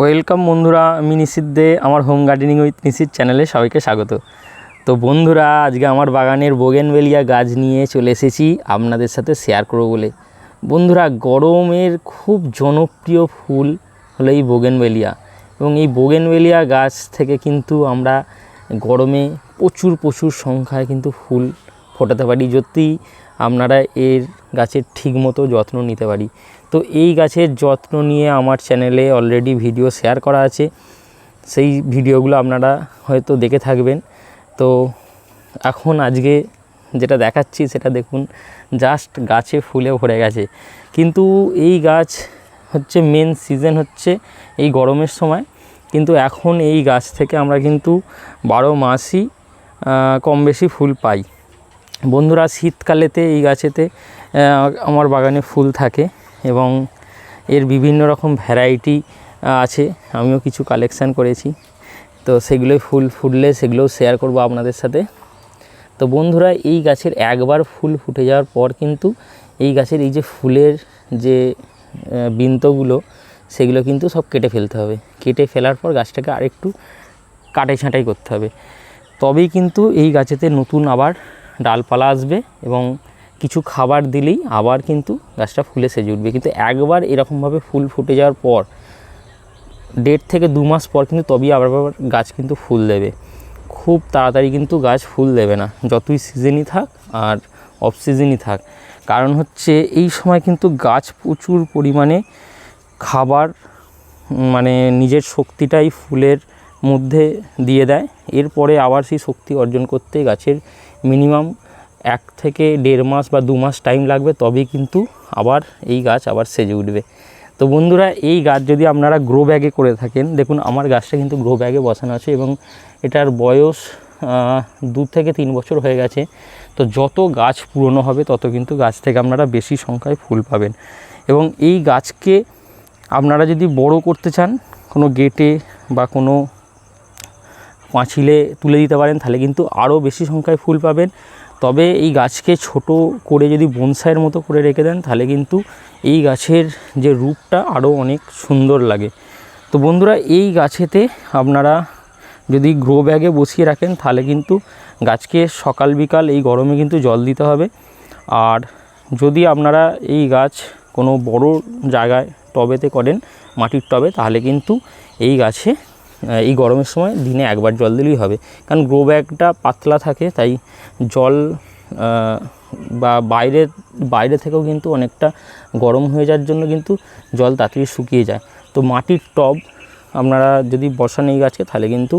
Welcome বন্ধুরা, আমি নিশিত দে, আমার হোম গার্ডেনিং উইথ নিশিত চ্যানেলে সবাইকে স্বাগত। তো বন্ধুরা, আজকে আমার বাগানের বোগেনভেলিয়া গাছ নিয়ে চলে এসেছি, আপনাদের সাথে শেয়ার করব বলে। বন্ধুরা, গরমের খুব জনপ্রিয় ফুল হলো এই বোগেনভেলিয়া এবং এই বোগেনভেলিয়া গাছ থেকে কিন্তু আমরা গরমে প্রচুর প্রচুর সংখ্যায় কিন্তু ফুল ফোটাতে পারি। যদি আপনারা এর গাছের ঠিকমতো যত্ন নিতে পারি। তো এই গাছের যত্ন নিয়ে আমার চ্যানেলে অলরেডি ভিডিও শেয়ার করা আছে। সেই ভিডিওগুলো আপনারা হয়তো দেখে থাকবেন। তো এখন আজকে যেটা দেখাচ্ছি সেটা দেখুন জাস্ট গাছে ফুলে ভরে গেছে। কিন্তু এই গাছ হচ্ছে মেন সিজন হচ্ছে এই গরমের সময়। কিন্তু এখন এই গাছ থেকে আমরা কিন্তু বারো মাসই কম বেশি ফুল পাই। বন্ধুরা, শীতকালেতে এই গাছেতে আমার বাগানে ফুল থাকে এবং এর বিভিন্ন রকম ভ্যারাইটি আছে। আমিও কিছু কালেকশান করেছি। তো সেগুলোই ফুল ফুটলে সেগুলোও শেয়ার করব আপনাদের সাথে। তো বন্ধুরা, এই গাছের একবার ফুল ফুটে যাওয়ার পর কিন্তু এই গাছের এই যে ফুলের যে বৃন্তগুলো, সেগুলো কিন্তু সব কেটে ফেলতে হবে। কেটে ফেলার পর গাছটাকে আরেকটু কাটাই ছাঁটাই করতে হবে। তবেই কিন্তু এই গাছেতে নতুন আবার ডালপালা আসবে এবং কিছু খাবার দিলেই আবার কিন্তু গাছটা ফুলে সেজে উঠবে। কিন্তু একবার এরকমভাবে ফুল ফুটে যাওয়ার পর, দেড় থেকে দু মাস পর কিন্তু তবেই আবার আবার গাছ কিন্তু ফুল দেবে। খুব তাড়াতাড়ি কিন্তু গাছ ফুল দেবে না। যতই সিজনই থাক আর অফ সিজনই থাক। কারণ হচ্ছে এই সময় কিন্তু গাছ প্রচুর পরিমাণে খাবার মানে নিজের শক্তিটাই ফুলের মধ্যে দিয়ে দেয়। এরপরে আবার সেই শক্তি অর্জন করতে গাছের মিনিমাম এক থেকে দেড় মাস বা দু মাস টাইম লাগবে, তবেই কিন্তু আবার এই গাছ আবার সেজে উঠবে। তো বন্ধুরা, এই গাছ যদি আপনারা গ্রো ব্যাগে করে থাকেন, দেখুন আমার গাছটা কিন্তু গ্রো ব্যাগে বসানো আছে এবং এটার বয়স দু থেকে তিন বছর হয়ে গেছে। তো যত গাছ পুরনো হবে, তত কিন্তু গাছ থেকে আপনারা বেশি সংখ্যায় ফুল পাবেন। এবং এই গাছকে আপনারা যদি বড় করতে চান, কোনো গেটে বা কোনো পাঁচিলে তুলে দিতে পারেন, তাহলে কিন্তু আরও বেশি সংখ্যায় ফুল পাবেন। তবে এই গাছকে ছোট করে যদি বনসাইয়ের মতো করে রেখে দেন, তাহলে কিন্তু এই গাছের যে রূপটা আরও অনেক সুন্দর লাগে। তো বন্ধুরা, এই গাছেতে আপনারা যদি গ্রো ব্যাগে বসিয়ে রাখেন, তাহলে কিন্তু গাছকে সকাল বিকাল এই গরমে কিন্তু জল দিতে হবে। আর যদি আপনারা এই গাছ কোনো বড় জায়গায় টবেতে করেন, মাটির টবে, তাহলে কিন্তু এই গাছে এই গরমের সময় দিনে একবার জল দিলেই হবে। কারণ গ্রো ব্যাগটা পাতলা থাকে, তাই জল বা বাইরে বাইরে থেকেও কিন্তু অনেকটা গরম হয়ে যাওয়ার জন্য কিন্তু জল তাড়াতাড়ি শুকিয়ে যায়। তো মাটির টব আপনারা যদি বসান এই গাছে তাহলে কিন্তু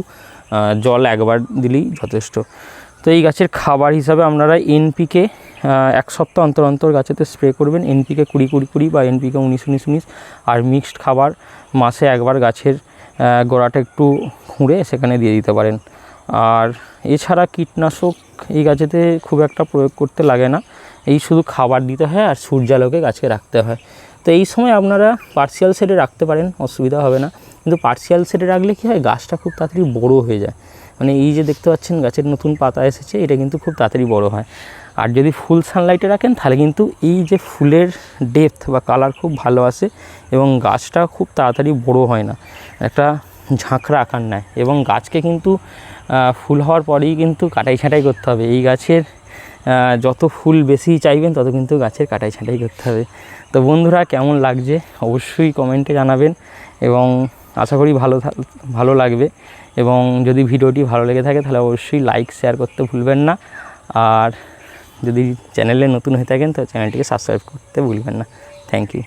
জল একবার দিলেই যথেষ্ট। তো এই গাছের খাবার হিসাবে আপনারা এনপিকে এক সপ্তাহ অন্তর অন্তর গাছেতে স্প্রে করবেন। এনপিকে কুড়ি কুড়ি কুড়ি বা এনপিকে উনিশ উনিশ উনিশ। আর মিক্সড খাবার মাসে একবার গাছের গোড়াটা একটু খুঁড়ে সেখানে দিয়ে দিতে পারেন। আর এছাড়া কীটনাশক এই গাছেতে খুব একটা প্রয়োগ করতে লাগে না। এই শুধু খাবার দিতে হয় আর সূর্যালোকে গাছকে রাখতে হয়। তো এই সময় আপনারা পার্সিয়াল শেডে রাখতে পারেন, অসুবিধা হবে না। কিন্তু পার্সিয়াল শেডে রাখলে কী হয়? গাছটা খুব তাড়াতাড়ি বড় হয়ে যায়। মানে এই যে দেখতে পাচ্ছেন গাছের নতুন পাতা এসেছে, এটা কিন্তু খুব তাড়াতাড়ি বড় হয়। আর যদি ফুল সানলাইটে রাখেন, তাহলে কিন্তু এই যে ফুলের ডেপথ বা কালার খুব ভালো আসে এবং গাছটা খুব তাড়াতাড়ি বড় হয় না। একটা ঝাঁকড়া আকার নেয় এবং গাছকে কিন্তু ফুল হওয়ার পরেই কিন্তু কাটাই ছাঁটাই করতে হবে। এই গাছের যত ফুল বেশি চাইবেন, তত কিন্তু গাছের কাটাই ছাঁটাই করতে হবে। তো বন্ধুরা, কেমন লাগছে অবশ্যই কমেন্টে জানাবেন এবং আশা করি ভালো ভালো লাগবে এবং যদি ভিডিওটি ভালো লেগে থাকে, তাহলে অবশ্যই লাইক শেয়ার করতে ভুলবেন না। আর যদি চ্যানেলে নতুন হয়ে থাকেন তো চ্যানেলটিকে সাবস্ক্রাইব করতে ভুলবেন না। Thank you